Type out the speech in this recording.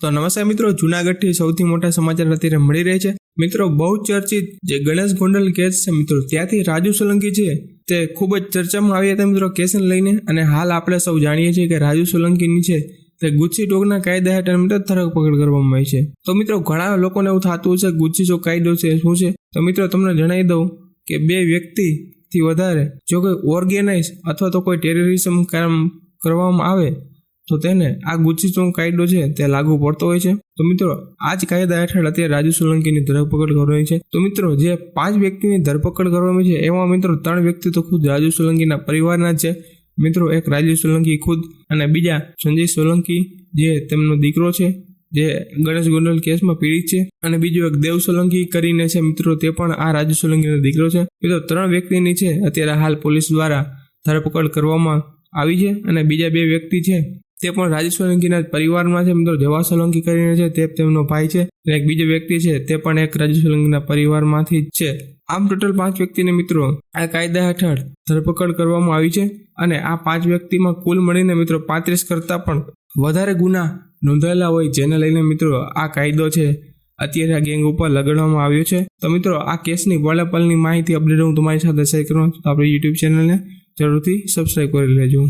તો નમસ્કાર મિત્રો, જુનાગઢથી સૌથી મોટા સમાચાર અત્યારે મળી રહે છે. મિત્રો, બહુ ચર્ચિત જે ગણેશ ગોંડલ કેસ છે, મિત્રો, ત્યાંથી રાજુ સોલંકી છે, તે ખૂબ જ ચર્ચામાં આવ્યા હતા મિત્રો કેસને લઈને. અને હાલ આપણે સૌ જાણીએ છીએ કે રાજુ સોલંકીની છે, તે ગુચ્છી ટોકના કાયદા હેઠળ મિત્રો ધરપકડ કરવામાં આવી છે. તો મિત્રો, ઘણા લોકોને એવું થતું છે ગુચ્છી જો કાયદો છે, શું છે? તો મિત્રો, તમને જણાવી દઉં કે બે વ્યક્તિથી વધારે, જો કોઈ ઓર્ગેનાઇઝ અથવા તો કોઈ ટેરરિઝમ કામ કરવામાં આવે તો તેને આ ગુચ્છી ચોંક કાયદો છે, તે લાગુ પડતો હોય છે. તો મિત્રો આ જ કાયદા હેઠળ અત્યારે રાજુ સોલંકીની ધરપકડ કરવાની છે. તો મિત્રો, જે પાંચ વ્યક્તિની ધરપકડ કરવામાં છે, એમાં મિત્રો ત્રણ વ્યક્તિ તો ખુદ રાજુ સોલંકીના પરિવારના છે. મિત્રો, એક રાજુ સોલંકી ખુદ અને બીજા સંજય સોલંકી, જે તેમનો દીકરો છે, જે ગણેશ ગોંડલ કેસમાં પીડિત છે અને બીજો એક દેવ સોલંકી કરીને છે, મિત્રો, તે પણ આ રાજુ સોલંકીનો દીકરો છે. મિત્રો, ત્રણ વ્યક્તિની છે, અત્યારે હાલ પોલીસ દ્વારા ધરપકડ કરવામાં આવી છે અને બીજા બે વ્યક્તિ છે તે પણ રાજેશ સોલંકીના પરિવારમાં છે, મિત્રો. જવા સોલંકી કરીને છે, તે તેમનો ભાઈ છે અને એક બીજો વ્યક્તિ છે, તે પણ એક રાજેશ સોલંકીના પરિવારમાંથી જ છે. આમ ટોટલ પાંચ વ્યક્તિને, મિત્રો, આ કાયદા હેઠળ ધરપકડ કરવામાં આવી છે અને આ પાંચ વ્યક્તિમાં કુલ મળીને, મિત્રો, પાંત્રીસ કરતાં પણ વધારે ગુના નોંધાયેલા હોય, જેને લઈને, મિત્રો, આ કાયદો છે, અત્યારે આ ગેંગ ઉપર લગાડવામાં આવ્યો છે. તો, મિત્રો, આ કેસની પળે માહિતી અપડેટ હું તમારી સાથે શેર કરું તો આપણી યુટ્યુબ ચેનલને જરૂરથી સબસ્ક્રાઈબ કરી લેજો.